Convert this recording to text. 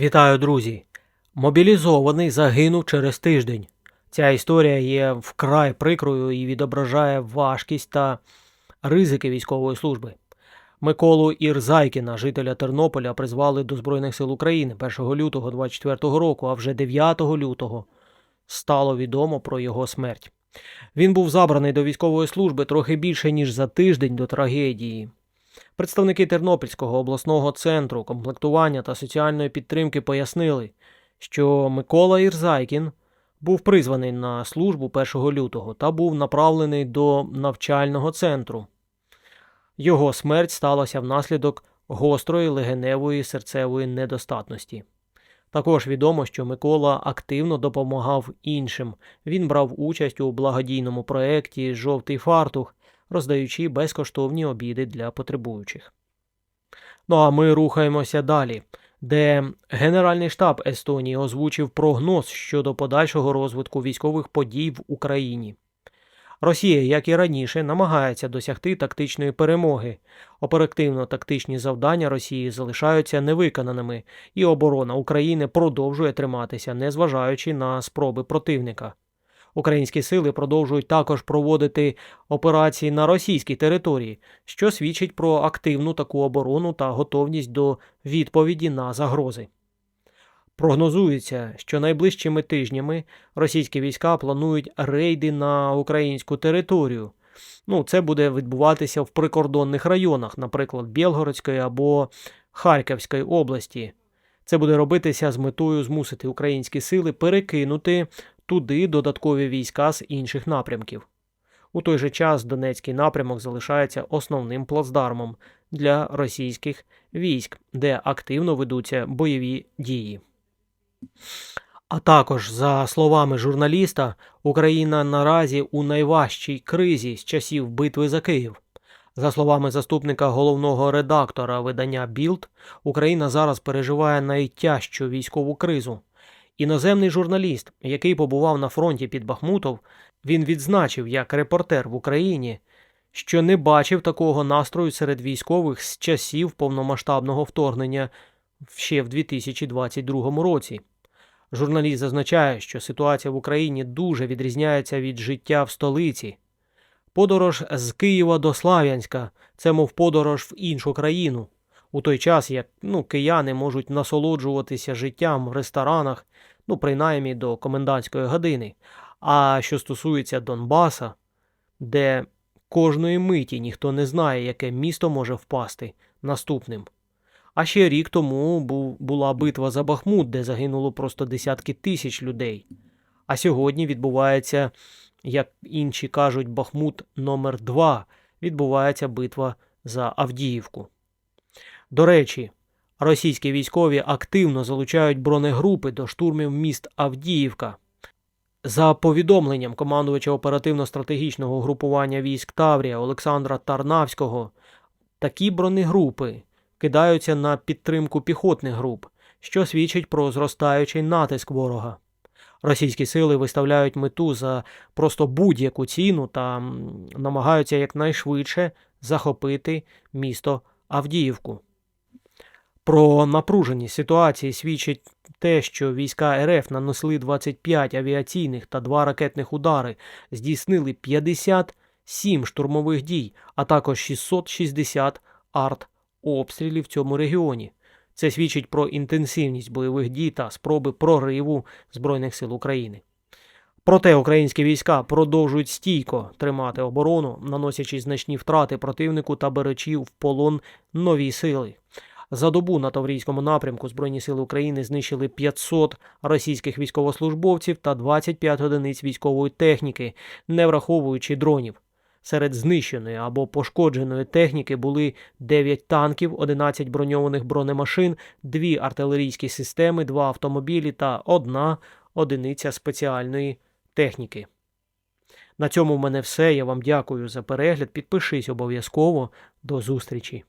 Вітаю, друзі! Мобілізований загинув через тиждень. Ця історія є вкрай прикрою і відображає важкість та ризики військової служби. Миколу Ірзайкіна, жителя Тернополя, призвали до Збройних сил України 1 лютого 24 року, а вже 9 лютого стало відомо про його смерть. Він був забраний до військової служби трохи більше ніж за тиждень до трагедії. Представники Тернопільського обласного центру комплектування та соціальної підтримки пояснили, що Микола Ірзайкін був призваний на службу 1 лютого та був направлений до навчального центру. Його смерть сталася внаслідок гострої легеневої серцевої недостатності. Також відомо, що Микола активно допомагав іншим. Він брав участь у благодійному проєкті Жовтий фартух, роздаючи безкоштовні обіди для потребуючих. Ну а ми рухаємося далі, де Генеральний штаб Естонії озвучив прогноз щодо подальшого розвитку військових подій в Україні. Росія, як і раніше, намагається досягти тактичної перемоги. Оперативно-тактичні завдання Росії залишаються невиконаними, і оборона України продовжує триматися, незважаючи на спроби противника. Українські сили продовжують також проводити операції на російській території, що свідчить про активну таку оборону та готовність до відповіді на загрози. Прогнозується, що найближчими тижнями російські війська планують рейди на українську територію. Ну, це буде відбуватися в прикордонних районах, наприклад, Білгородської або Харківської області. Це буде робитися з метою змусити українські сили перекинути туди додаткові війська з інших напрямків. У той же час Донецький напрямок залишається основним плацдармом для російських військ, де активно ведуться бойові дії. А також, за словами журналіста, Україна наразі у найважчій кризі з часів битви за Київ. За словами заступника головного редактора видання Білд, Україна зараз переживає найтяжчу військову кризу. Іноземний журналіст, який побував на фронті під Бахмутов, він відзначив як репортер в Україні, що не бачив такого настрою серед військових з часів повномасштабного вторгнення ще в 2022 році. Журналіст зазначає, що ситуація в Україні дуже відрізняється від життя в столиці. Подорож з Києва до Слав'янська це мов подорож в іншу країну. У той час, як ну, кияни можуть насолоджуватися життям в ресторанах, ну, принаймні до комендантської години. А що стосується Донбаса, де кожної миті ніхто не знає, яке місто може впасти наступним. А ще рік тому була битва за Бахмут, де загинуло просто десятки тисяч людей. А сьогодні відбувається, як інші кажуть, Бахмут номер 2 відбувається битва за Авдіївку. До речі, російські військові активно залучають бронегрупи до штурмів міст Авдіївка. За повідомленням командувача оперативно-стратегічного групування військ Таврія Олександра Тарнавського, такі бронегрупи кидаються на підтримку піхотних груп, що свідчить про зростаючий натиск ворога. Російські сили виставляють мету за просто будь-яку ціну та намагаються якнайшвидше захопити місто Авдіївку. Про напруженість ситуації свідчить те, що війська РФ нанесли 25 авіаційних та 2 ракетних удари, здійснили 57 штурмових дій, а також 660 арт-обстрілів в цьому регіоні. Це свідчить про інтенсивність бойових дій та спроби прориву Збройних сил України. Проте українські війська продовжують стійко тримати оборону, наносячи значні втрати противнику та беручи в полон нові сили. За добу на Таврійському напрямку Збройні сили України знищили 500 російських військовослужбовців та 25 одиниць військової техніки, не враховуючи дронів. Серед знищеної або пошкодженої техніки були 9 танків, 11 броньованих бронемашин, 2 артилерійські системи, 2 автомобілі та одна одиниця спеціальної техніки. На цьому в мене все. Я вам дякую за перегляд. Підпишись обов'язково. До зустрічі!